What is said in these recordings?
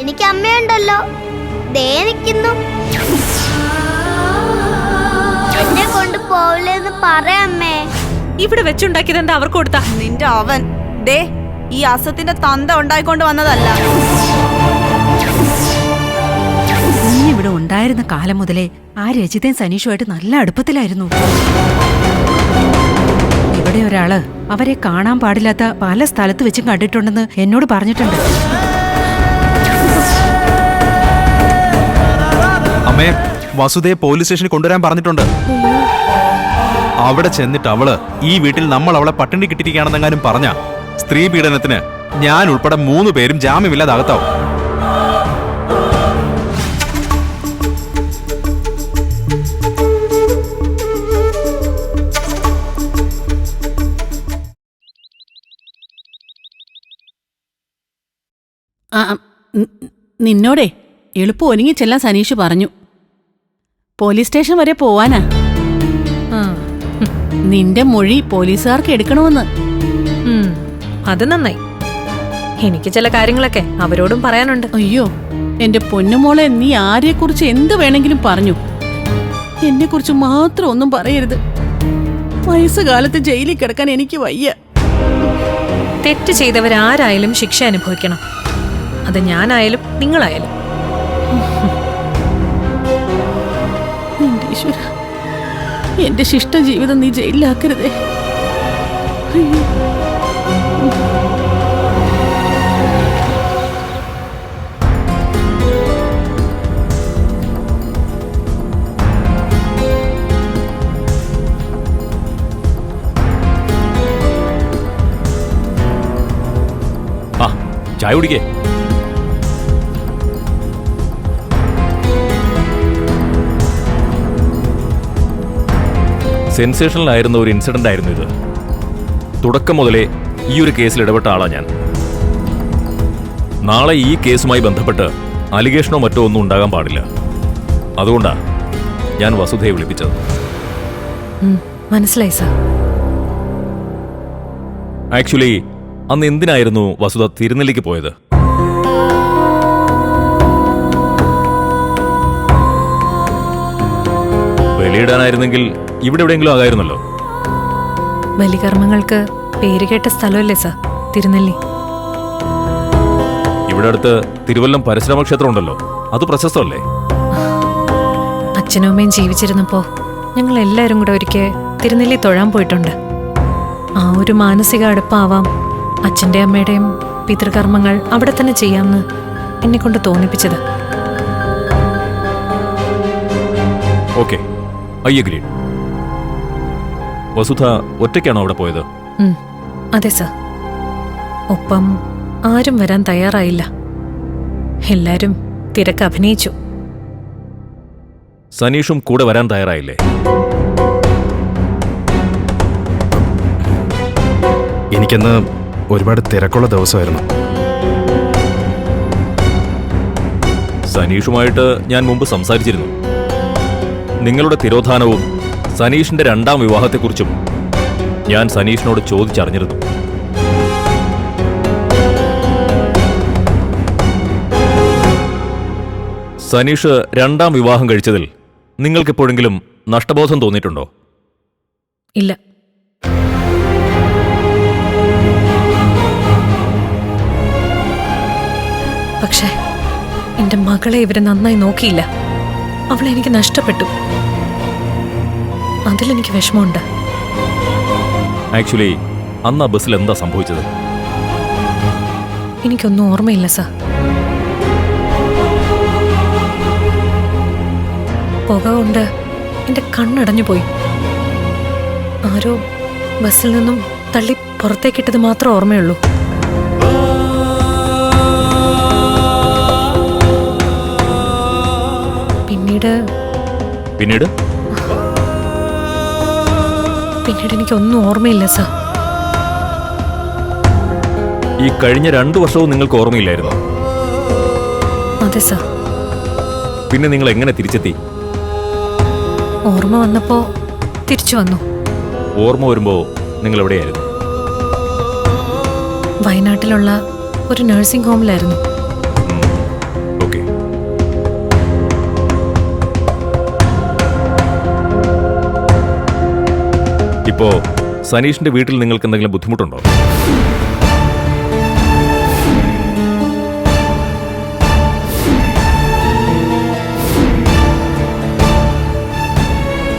എനിക്ക് അമ്മയുണ്ടല്ലോ. ദേ നിൽക്കുന്നു എന്നെ കൊണ്ട് പോവില്ലെന്ന് പറയമ്മേ ഇവിടെ വെച്ചുണ്ടാക്കിയത് എന്താ അവർക്ക് കൊടുത്ത? നിന്റെ അവൻ. ദേ ഈ അസത്തിന്റെ തന്ത ഉണ്ടായിക്കൊണ്ട് വന്നതല്ല. ഇവിടെ ഉണ്ടായിരുന്ന കാലം മുതലേ ആ രജിതയും സനീഷുമായിട്ട് നല്ല അടുപ്പത്തിലായിരുന്നു. ഇവിടെ ഒരാൾ അവരെ കാണാൻ പാടില്ലാത്ത പല സ്ഥലത്ത് വെച്ചും കണ്ടിട്ടുണ്ടെന്ന് എന്നോട് പറഞ്ഞിട്ടുണ്ട്. അമ്മേ വസുതയെ പോലീസ് സ്റ്റേഷനിൽ കൊണ്ടുവരാൻ പറഞ്ഞിട്ടുണ്ട്. അവിടെ ചെന്നിട്ട് അവൾ ഈ വീട്ടിൽ നമ്മൾ അവളെ പട്ടിണി കിട്ടിയിരിക്കുകയാണെന്നെങ്ങാനും പറഞ്ഞ സ്ത്രീ പീഡനത്തിന് ഞാൻ ഉൾപ്പെടെ മൂന്ന് പേരും ജാമ്യമില്ലാതെ അകത്താവും നിന്നോടേ എളുപ്പം ഒരുങ്ങി ചെല്ലാൻ സനീഷ് പറഞ്ഞു. പോലീസ് സ്റ്റേഷൻ വരെ പോവാനാ. നിന്റെ മൊഴി പോലീസുകാർക്ക് എടുക്കണമെന്ന്. അത് നന്നായി. എനിക്ക് ചില കാര്യങ്ങളൊക്കെ അവരോടും പറയാനുണ്ട്. അയ്യോ എന്റെ പൊന്നുമോളെ നീ ആരെക്കുറിച്ച് എന്ത് വേണമെങ്കിലും പറഞ്ഞു. എന്നെ കുറിച്ച് മാത്രം ഒന്നും പറയരുത്. വയസ്സുകാലത്ത് ജയിലിൽ കിടക്കാൻ എനിക്ക് വയ്യ. തെറ്റ് ചെയ്തവരാരായാലും ശിക്ഷ അനുഭവിക്കണം. അത് ഞാനായാലും നിങ്ങളായാലും. ഈശ്വര എന്റെ ശിഷ്ട ജീവിതം നീ ജയിലിലാക്കരുതേ. ചായ കുടിക്കേ. സെൻസേഷനിലായിരുന്ന ഒരു ഇൻസിഡന്റ് ആയിരുന്നു ഇത്. തുടക്കം മുതലേ ഈ ഒരു കേസിൽ ഇടപെട്ട ആളാ ഞാൻ. നാളെ ഈ കേസുമായി ബന്ധപ്പെട്ട് അലിഗേഷനോ മറ്റോ ഒന്നും ഉണ്ടാകാൻ പാടില്ല. അതുകൊണ്ടാ ഞാൻ വസുധയെ വിളിപ്പിച്ചത്. മനസ്സിലായി സാർ. ആക്ച്വലി അന്ന് എന്തിനായിരുന്നു വസുധ തിരുനെല്ലിക്ക് പോയത്? ബലിയിടാനായിരുന്നെങ്കിൽ ഇവിടെ എവിടെയെങ്കിലും ആകായിരുന്നല്ലോ? ബലികർമ്മങ്ങൾക്ക് പേരുകേട്ട സ്ഥലമല്ലേ സാർ? തിരുനെല്ലി. ഇവിടെ അടുത്ത് തിരുവല്ലം പരശുരാമ ക്ഷേത്രം ഉണ്ടല്ലോ. അത് പ്രശസ്തമല്ലേ? അച്ഛനും അമ്മയും ജീവിച്ചിരുന്നപ്പോ ഞങ്ങൾ എല്ലാവരും കൂടെ ഒരിക്കൽ തിരുനെല്ലി തൊഴാൻ പോയിട്ടുണ്ട്. ആ ഒരു മാനസിക അടുപ്പാവാം അച്ഛന്റെ അമ്മയുടെയും പിതൃകർമ്മങ്ങൾ അവിടെ തന്നെ ചെയ്യാമെന്ന് എന്നെ കൊണ്ട് തോന്നിപ്പിച്ചത്. ഓക്കെ. ഐ അഗ്രി വസുധ ഒറ്റയ്ക്കാണോ അവിടെ പോയത്? ഉം, അതെ സർ. ഒപ്പം ആരും വരാൻ തയ്യാറായില്ല. എല്ലാരും തിരക്ക് അഭിനയിച്ചു. സനീഷും കൂടെ വരാൻ തയ്യാറായില്ലേ? എനിക്കന്ന് ഒരുപാട് തിരക്കുള്ള ദിവസമായിരുന്നു. സനീഷുമായിട്ട് ഞാൻ മുമ്പ് സംസാരിച്ചിരുന്നു. നിങ്ങളുടെ തിരോധാനവും സനീഷിന്റെ രണ്ടാം വിവാഹത്തെക്കുറിച്ചും ഞാൻ സനീഷിനോട് ചോദിച്ചറിഞ്ഞിരുന്നു. സനീഷ് രണ്ടാം വിവാഹം കഴിച്ചതിൽ നിങ്ങൾക്കെപ്പോഴെങ്കിലും നഷ്ടബോധം തോന്നിയിട്ടുണ്ടോ? ഇല്ല. പക്ഷേ എന്റെ മകളെ ഇവരെ നന്നായി നോക്കിയില്ല. അവളെനിക്ക് നഷ്ടപ്പെട്ടു. അതിലെനിക്ക് വിഷമമുണ്ട്. ആക്ച്വലി അന്ന് ആ ബസ്സിൽ എന്താ സംഭവിച്ചത്? എനിക്കൊന്നും ഓർമ്മയില്ല സാർ. പുക കൊണ്ട് എന്റെ കണ്ണടഞ്ഞു പോയി. ആരോ ബസ്സിൽ നിന്നും തള്ളി പുറത്തേക്കിട്ടത് മാത്രം ഓർമ്മയുള്ളൂ. പിന്നീട് പിന്നീട്? പിന്നീട് എനിക്കൊന്നും ഓർമ്മയില്ല സാർ. ഈ കഴിഞ്ഞ രണ്ടു വർഷവും നിങ്ങൾക്ക് ഓർമ്മയില്ലായിരുന്നു? അതെ സർ. പിന്നെ നിങ്ങൾ എങ്ങനെ തിരിച്ചെത്തി? ഓർമ്മ വന്നപ്പോ തിരിച്ചു വന്നു. ഓർമ്മ വരുമ്പോ നിങ്ങൾ എവിടെയായിരുന്നു? വയനാട്ടിലുള്ള ഒരു നഴ്സിംഗ് ഹോമിലായിരുന്നു ഇപ്പോ സനീഷിന്റെ വീട്ടിൽ നിങ്ങൾക്ക് എന്തെങ്കിലും ബുദ്ധിമുട്ടുണ്ടോ?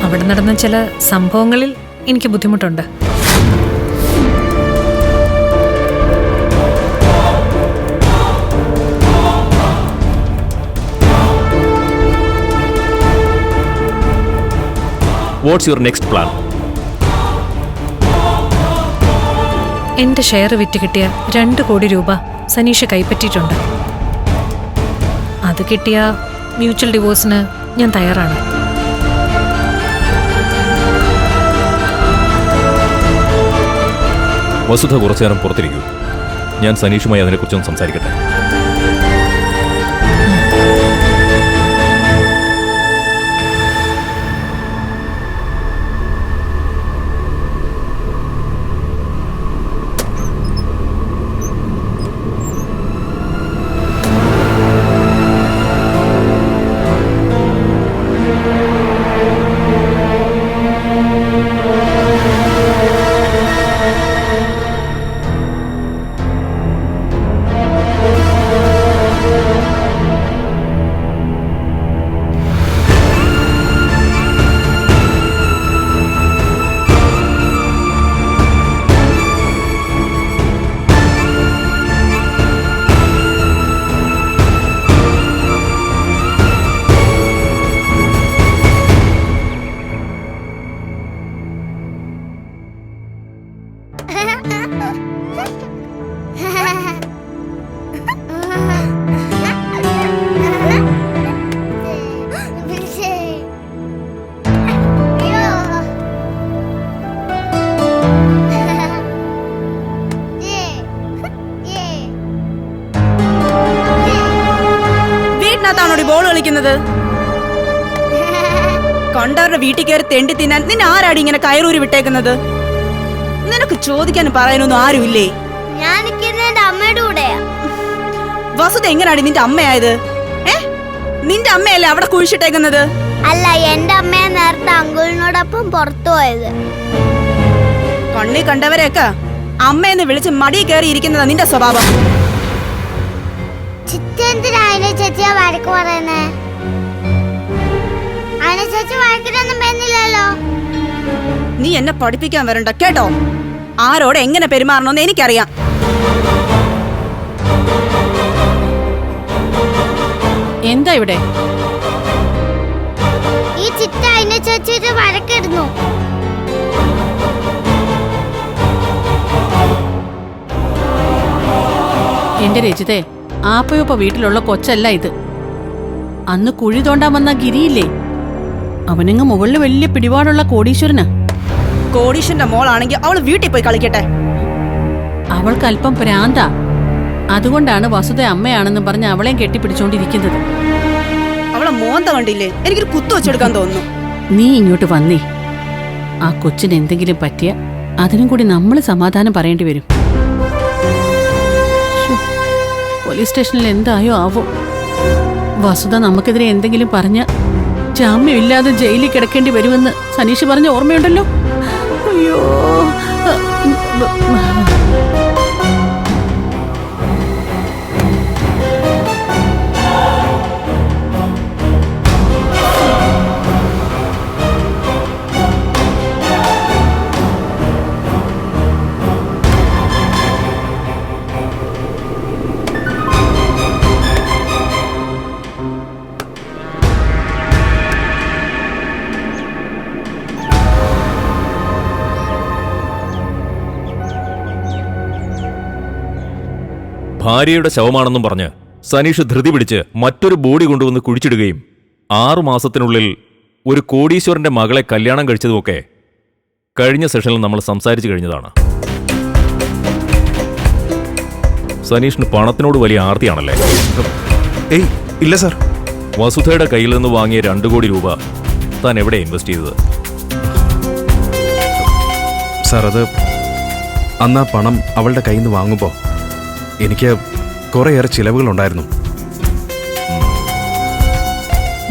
അവിടെ നടന്ന ചില സംഭവങ്ങളിൽ എനിക്ക് ബുദ്ധിമുട്ടുണ്ട്. വാട്ട്സ് യുവർ നെക്സ്റ്റ് പ്ലാൻ എന്റെ ഷെയർ വിറ്റ് കിട്ടിയ രണ്ട് കോടി രൂപ സനീഷ കൈപ്പറ്റിയിട്ടുണ്ട്. അത് കിട്ടിയ മ്യൂച്വൽ ഡിവോഴ്സിന് ഞാൻ തയ്യാറാണ്. വസുധ കുറച്ചു നേരം പുറത്തിരിക്കൂ. ഞാൻ സനീഷുമായി അതിനെക്കുറിച്ചൊന്ന് സംസാരിക്കട്ടെ? വീട്ടിൽ കയറി തെണ്ടി തിന്നാൻ നിന്നെ ആരാടി ഇങ്ങനെ കയറൂരി വിട്ടേക്കുന്നത്? നിനക്ക് ചോദിക്കാനും പറയാനൊന്നും ആരുമില്ലേ? ഞാൻ നിൽക്കുന്നത് എന്റെ അമ്മയുടെ കൂടെയാ. വസുത എങ്ങനാടി നിന്റെ അമ്മയായത്? ഏ? നിന്റെ അമ്മയല്ലേ അവിടെ കുഴിച്ചിട്ടേക്കുന്നത്? അല്ല എന്റെ അമ്മയെ നേരത്തെ അങ്കുളിനോടൊപ്പം പുറത്തു പോയത്. കണ്ണി കണ്ടവരെയൊക്കെ അമ്മയെന്ന് വിളിച്ച് മടി കയറി ഇരിക്കുന്നതാ നിന്റെ സ്വഭാവം. ചിറ്റെന്തിനായാലും ചേച്ചിയാ വഴക്ക് പറയുന്നേ? ചേച്ചി നീ എന്നെ പഠിപ്പിക്കാൻ വരണ്ട കേട്ടോ? ആരോട് എങ്ങനെ പെരുമാറണമെന്ന് എനിക്കറിയാം. എന്താ ഇവിടെ? ഈ ചിറ്റ അതിനെ ചേച്ചിട്ട് വഴക്കിടുന്നു. എന്റെ രചിതേ ആപ്പയൊപ്പ വീട്ടിലുള്ള കൊച്ചല്ല ഇത്. അന്ന് കുഴി തോണ്ടാൻ വന്ന ഗിരിയില്ലേ? അവനങ്ങ് മുകളിൽ വലിയ പിടിപാടുള്ള കോടീശ്വരനാ. കോടീശ്വരന്റെ മോളാണെങ്കിൽ അവൾ വീട്ടിൽ പോയി കളിക്കട്ടെ? അവൾക്ക് അല്പം പ്രാന്താ. അതുകൊണ്ടാണ് വസുത അമ്മയാണെന്ന് പറഞ്ഞ് അവളെയും കെട്ടിപ്പിടിച്ചോണ്ടിരിക്കുന്നത്. അവളെ മോന്ത കണ്ടില്ലേ? എനിക്കൊരു കുത്തു വെച്ചെടുക്കാൻ തോന്നുന്നു. നീ ഇങ്ങോട്ട് വന്നേ. ആ കൊച്ചിന് എന്തെങ്കിലും പറ്റിയ അതിനും കൂടി നമ്മൾ സമാധാനം പറയേണ്ടി വരും. പോലീസ് സ്റ്റേഷനിൽ എന്തായോ ആവോ? വസുത നമുക്കെതിരെ എന്തെങ്കിലും പറഞ്ഞ ജാമ്യമില്ലാതെ ജയിലിൽ കിടക്കേണ്ടി വരുമെന്ന് സനീഷ് പറഞ്ഞ ഓർമ്മയുണ്ടല്ലോ? അയ്യോ. ഭാര്യയുടെ ശവമാണെന്നും പറഞ്ഞ് സനീഷ് ധൃതി പിടിച്ച് മറ്റൊരു ബോഡി കൊണ്ടുവന്ന് കുഴിച്ചിടുകയും ആറുമാസത്തിനുള്ളിൽ ഒരു കോടീശ്വരന്റെ മകളെ കല്യാണം കഴിച്ചതുമൊക്കെ കഴിഞ്ഞ സെഷനിൽ നമ്മൾ സംസാരിച്ചു കഴിഞ്ഞതാണ്. സനീഷിന് പണത്തിനോട് വലിയ ആർത്തിയാണല്ലേ? ഏയ് ഇല്ല സാർ. വസുധയുടെ കയ്യിൽ നിന്ന് വാങ്ങിയ രണ്ടു കോടി രൂപ താൻ എവിടെ ഇൻവെസ്റ്റ് ചെയ്തത്? സാർ അത് അന്ന് ആ പണം അവളുടെ കയ്യിൽ നിന്ന് വാങ്ങുമ്പോൾ എനിക്ക് കുറേയേറെ ചിലവുകളുണ്ടായിരുന്നു.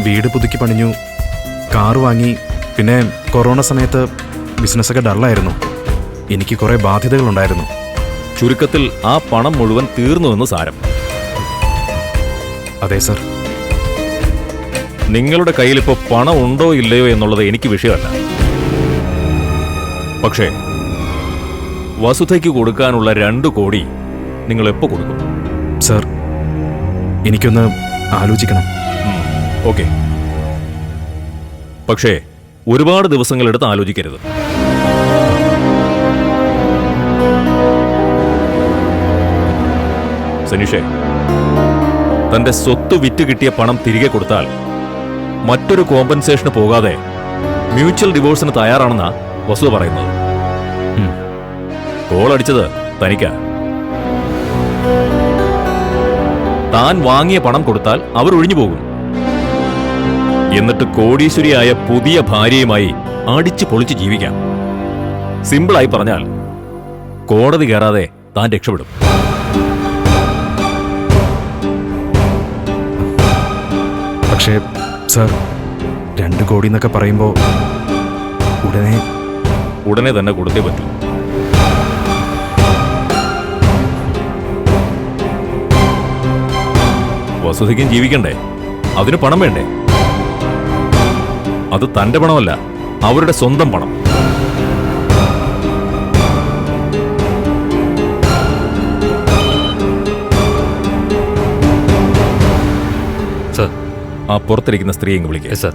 വീട് പുതുക്കി പണിഞ്ഞു കാർ വാങ്ങി പിന്നെ കൊറോണ സമയത്ത് ബിസിനസ്സൊക്കെ ഡള്ളായിരുന്നു. എനിക്ക് കുറേ ബാധ്യതകളുണ്ടായിരുന്നു. ചുരുക്കത്തിൽ ആ പണം മുഴുവൻ തീർന്നുവെന്ന് സാരം. അതെ സർ. നിങ്ങളുടെ കയ്യിൽ ഇപ്പോൾ പണം ഉണ്ടോ ഇല്ലയോ എന്നുള്ളത് എനിക്ക് വിഷയമല്ല. പക്ഷേ വസുധയ്ക്ക് കൊടുക്കാനുള്ള രണ്ട് കോടി നിങ്ങൾ എപ്പോൾ കൊടുക്കും? സർ എനിക്കൊന്ന് ആലോചിക്കണം. ഓക്കെ. പക്ഷേ ഒരുപാട് ദിവസങ്ങളെടുത്ത് ആലോചിക്കരുത്. സനീഷേ തന്റെ സ്വത്ത് വിറ്റ് കിട്ടിയ പണം തിരികെ കൊടുത്താൽ മറ്റൊരു കോമ്പൻസേഷന് പോകാതെ മ്യൂച്വൽ ഡിവോഴ്സിന് തയ്യാറാണെന്നാ വസു പറയുന്നത്. കോൾ അടിച്ചത് തനിക്കാ. താൻ വാങ്ങിയ പണം കൊടുത്താൽ അവർ ഒഴിഞ്ഞു പോകും. എന്നിട്ട് കോടീശ്വരിയായ പുതിയ ഭാര്യയുമായി അടിച്ചു പൊളിച്ച് ജീവിക്കാം. സിമ്പിളായി പറഞ്ഞാൽ കോടതി കയറാതെ താൻ രക്ഷപ്പെടും. പക്ഷേ സർ രണ്ട് കോടി എന്നൊക്കെ പറയുമ്പോൾ ഉടനെ ഉടനെ തന്നെ കൊടുത്തേ പറ്റൂ. വസുധയ്ക്കും ജീവിക്കണ്ടേ? അതിന് പണം വേണ്ടേ? അത് തന്റെ പണമല്ല അവരുടെ സ്വന്തം പണം. സർ ആ പുറത്തിരിക്കുന്ന സ്ത്രീയെ ഇങ്ങ് വിളിക്കുക സർ.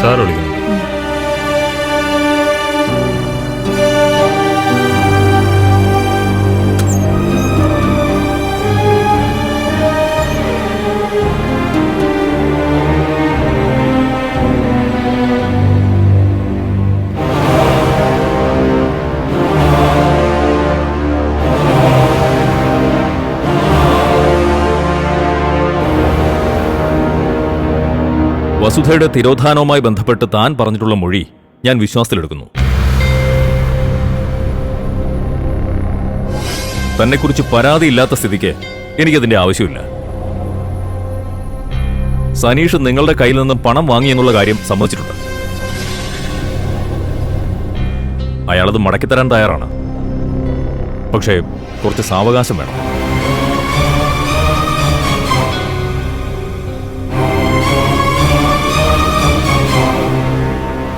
സാർ വിളിക്കുന്നു വസുധയുടെ തിരോധാനവുമായി ബന്ധപ്പെട്ട് താൻ പറഞ്ഞിട്ടുള്ള മൊഴി ഞാൻ വിശ്വാസത്തിലെടുക്കുന്നു. തന്നെക്കുറിച്ച് പരാതിയില്ലാത്ത സ്ഥിതിക്ക് എനിക്കതിന്റെ ആവശ്യമില്ല. സനീഷ് നിങ്ങളുടെ കയ്യിൽ നിന്നും പണം വാങ്ങിയെന്നുള്ള കാര്യം സമ്മതിച്ചിട്ടുണ്ട്. അയാളത് മടക്കിത്തരാൻ തയ്യാറാണ്. പക്ഷേ കുറച്ച് സാവകാശം വേണം.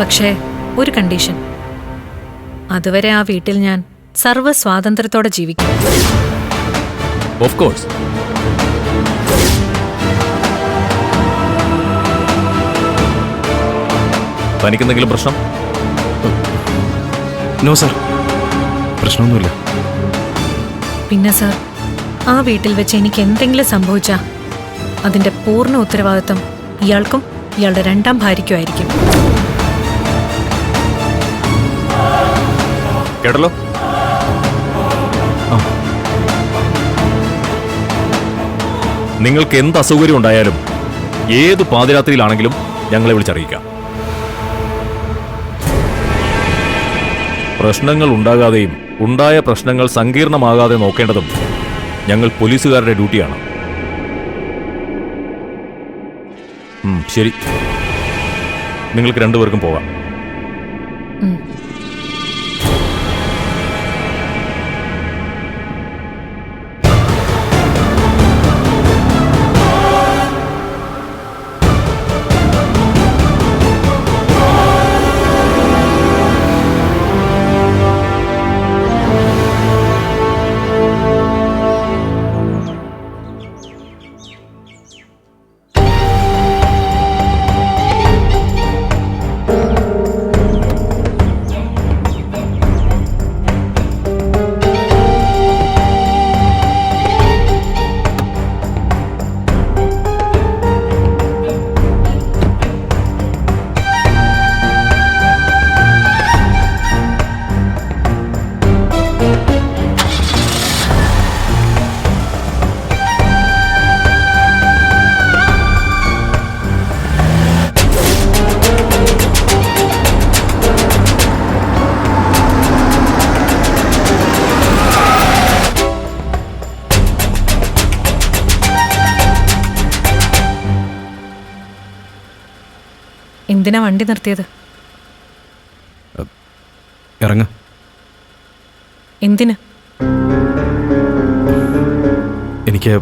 പക്ഷേ ഒരു കണ്ടീഷൻ. അതുവരെ ആ വീട്ടിൽ ഞാൻ സർവ സ്വാതന്ത്ര്യത്തോടെ ജീവിക്കും. ഓഫ് കോഴ്സ് തനിക്കെന്തെങ്കിലും പ്രശ്നം? നോ സർ പ്രശ്നമൊന്നുമില്ല. പിന്നെ സാർ ആ വീട്ടിൽ വെച്ച് എനിക്ക് എന്തെങ്കിലും സംഭവിച്ചാ അതിന്റെ പൂർണ ഉത്തരവാദിത്വം ഇയാൾക്കും ഇയാളുടെ രണ്ടാം ഭാര്യയ്ക്കുമായിരിക്കും കേട്ടല്ലോ? നിങ്ങൾക്ക് എന്ത് അസൗകര്യം ഉണ്ടായാലും ഏത് പാതിരാത്രിയിലാണെങ്കിലും ഞങ്ങളെ വിളിച്ചറിയിക്കാം. പ്രശ്നങ്ങൾ ഉണ്ടാകാതെയും ഉണ്ടായ പ്രശ്നങ്ങൾ സങ്കീർണമാകാതെ നോക്കേണ്ടതും ഞങ്ങൾ പോലീസുകാരുടെ ഡ്യൂട്ടിയാണ്. ശരി. നിങ്ങൾക്ക് രണ്ടുപേർക്കും പോകാം. എന്തിനാ വണ്ടി നിർത്തിയത്? ഇറങ്ങ. എന്തിന്? എനിക്ക്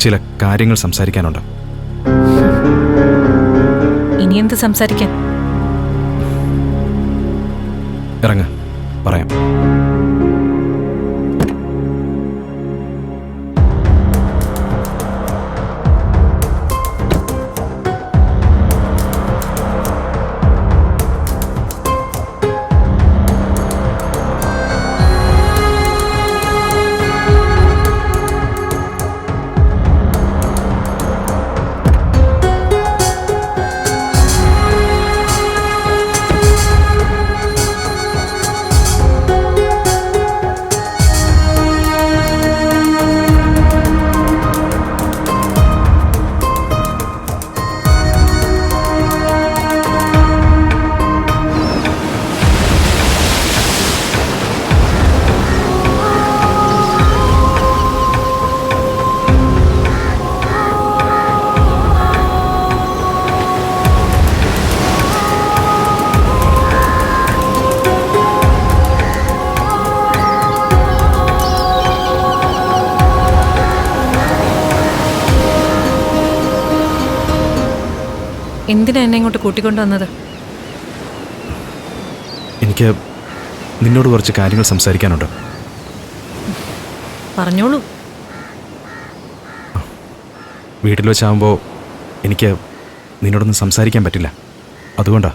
ചില കാര്യങ്ങൾ സംസാരിക്കാനുണ്ട്. ഇനി എന്ത് സംസാരിക്കാൻ? ഇറങ്ങ. പറയാം. എന്തിനാ എന്നെ ഇങ്ങോട്ട് കൂട്ടിക്കൊണ്ടുവന്നത് എനിക്ക് നിന്നോട് കുറച്ച് കാര്യങ്ങൾ സംസാരിക്കാനുണ്ട്. പറഞ്ഞോളൂ. വീട്ടിൽ വെച്ചാകുമ്പോൾ എനിക്ക് നിന്നോടൊന്നും സംസാരിക്കാൻ പറ്റില്ല. അതുകൊണ്ടാ.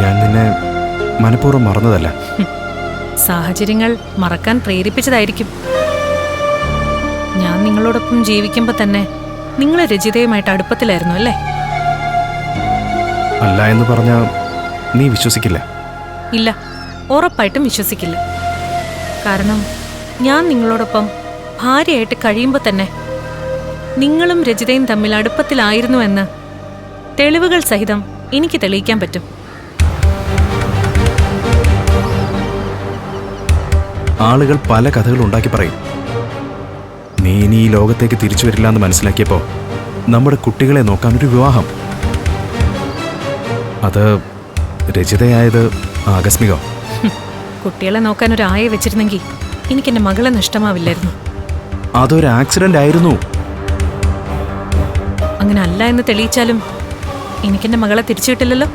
ഞാൻ നിന്നെ മനഃപൂർവം മറന്നതല്ല. സാഹചര്യങ്ങൾ മറക്കാൻ പ്രേരിപ്പിച്ചതായിരിക്കും. ഞാൻ നിങ്ങളോടൊപ്പം ജീവിക്കുമ്പോൾ തന്നെ നിങ്ങൾ രചിതയുമായിട്ട് അടുപ്പത്തിലായിരുന്നു അല്ലേ? അല്ല എന്ന് പറഞ്ഞാൽ നീ വിശ്വസിക്കില്ല. ഇല്ല ഉറപ്പായിട്ടും വിശ്വസിക്കില്ല. കാരണം ഞാൻ നിങ്ങളോടൊപ്പം ഭാര്യയായിട്ട് കഴിയുമ്പോൾ തന്നെ നിങ്ങളും രചിതയും തമ്മിൽ അടുപ്പത്തിലായിരുന്നു എന്ന് തെളിവുകൾ സഹിതം എനിക്ക് തെളിയിക്കാൻ പറ്റും. ആളുകൾ പല കഥകൾ ഉണ്ടാക്കി പറയും. നീ ഇനി ഈ ലോകത്തേക്ക് തിരിച്ചു വരില്ല എന്ന് മനസ്സിലാക്കിയപ്പോൾ നമ്മുടെ കുട്ടികളെ നോക്കാൻ ഒരു വിവാഹം. അത് രചിതയായത് ആകസ്മികം. കുട്ടികളെ നോക്കാൻ ഒരു ആയെ വെച്ചിരുന്നെങ്കിൽ എനിക്ക് എന്റെ മകളെ നഷ്ടമാവില്ലായിരുന്നു. അതൊരു ആക്സിഡന്റ് ആയിരുന്നു. അങ്ങനെ അല്ല എന്ന് തെളിയിച്ചാലും എനിക്കെന്റെ മകളെ തിരിച്ചു കിട്ടില്ലല്ലോ?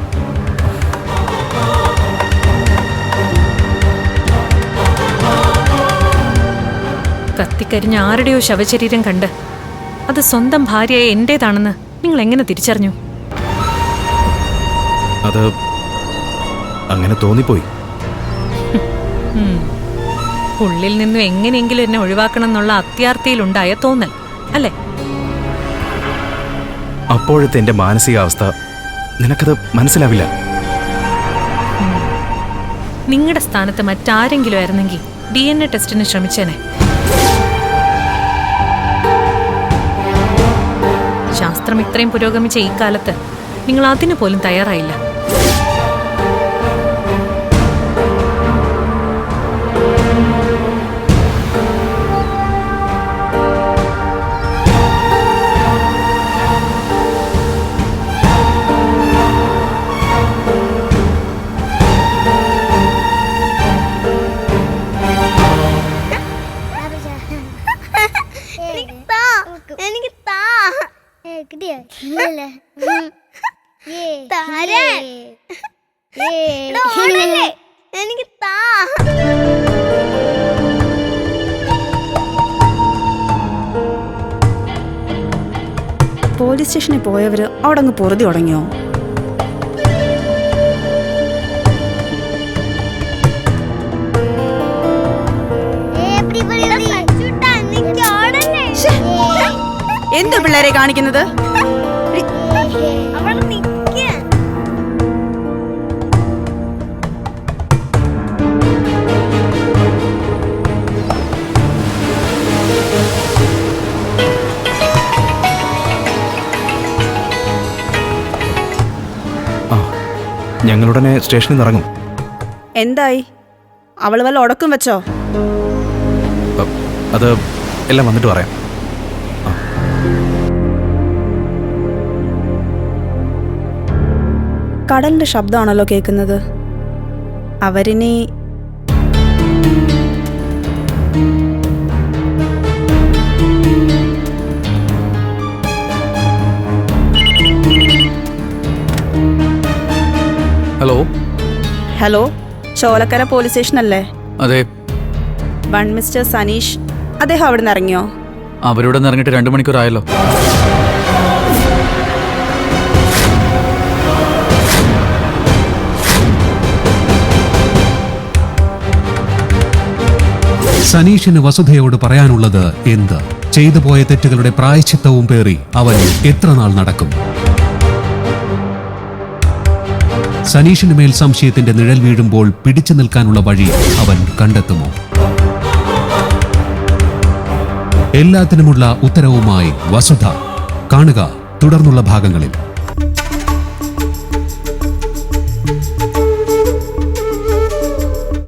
കത്തിക്കരിഞ്ഞ ആരുടെയോ ശവശരീരം കണ്ട് അത് സ്വന്തം ഭാര്യയെ എന്റേതാണെന്ന് നിങ്ങൾ എങ്ങനെ തിരിച്ചറിഞ്ഞു? അത് അങ്ങനെ തോന്നിപ്പോയി. ഉള്ളിൽ നിന്നും എങ്ങനെയെങ്കിലും എന്നെ ഒഴിവാക്കണം എന്നുള്ള അത്യാർത്ഥിയിലുണ്ടായ തോന്നൽ അല്ലേ? അപ്പോഴത്തെ എന്റെ മാനസികാവസ്ഥ നിനക്കത് മനസ്സിലാവില്ല. നിങ്ങളുടെ സ്ഥാനത്ത് മറ്റാരെങ്കിലും ആയിരുന്നെങ്കിൽ ഡി എൻ എ ടെസ്റ്റിന് ശ്രമിച്ചേനെ. ശാസ്ത്രം ഇത്രയും പുരോഗമിച്ച ഈ കാലത്ത് നിങ്ങൾ അതിനു പോലും തയ്യാറായില്ല. പോലീസ് സ്റ്റേഷനിൽ പോയവർ അവിടെ അങ്ങ് പൊറുതി തുടങ്ങിയോ? എന്താ പിള്ളേരെ കാണിക്കുന്നത്? ഞങ്ങളുടനെ സ്റ്റേഷനിൽ നിന്ന് ഇറങ്ങും. എന്തായി? അവൾ വല്ല ഉടക്കും വെച്ചോ? അത് എല്ലാം വന്നിട്ട് പറയാം. കടലിന്റെ ശബ്ദമാണല്ലോ കേൾക്കുന്നത്. അവരിനി hello? Hello Cholakkara police station അല്ലേ അതെ. വൺ മിസ്റ്റർ സനീഷ് അദ്ദേഹം അവിടെ നിന്ന് ഇറങ്ങിയോ? അവരോട് നിന്ന് ഇറങ്ങിയിട്ട് രണ്ടു മണിക്കൂറായല്ലോ. സനീഷിന് വസുധയോട് പറയാനുള്ളത് എന്ത്? ചെയ്തു പോയ തെറ്റുകളുടെ പ്രായച്ചിത്തവും പേറി അവൻ എത്ര നാൾ നടക്കും? സനീഷിന് മേൽ സംശയത്തിന്റെ നിഴൽ വീഴുമ്പോൾ പിടിച്ചു നിൽക്കാനുള്ള വഴി അവൻ കണ്ടെത്തുമോ? എല്ലാത്തിനുമുള്ള ഉത്തരവുമായി വസുധ. കാണുക തുടർന്നുള്ള ഭാഗങ്ങളിൽ.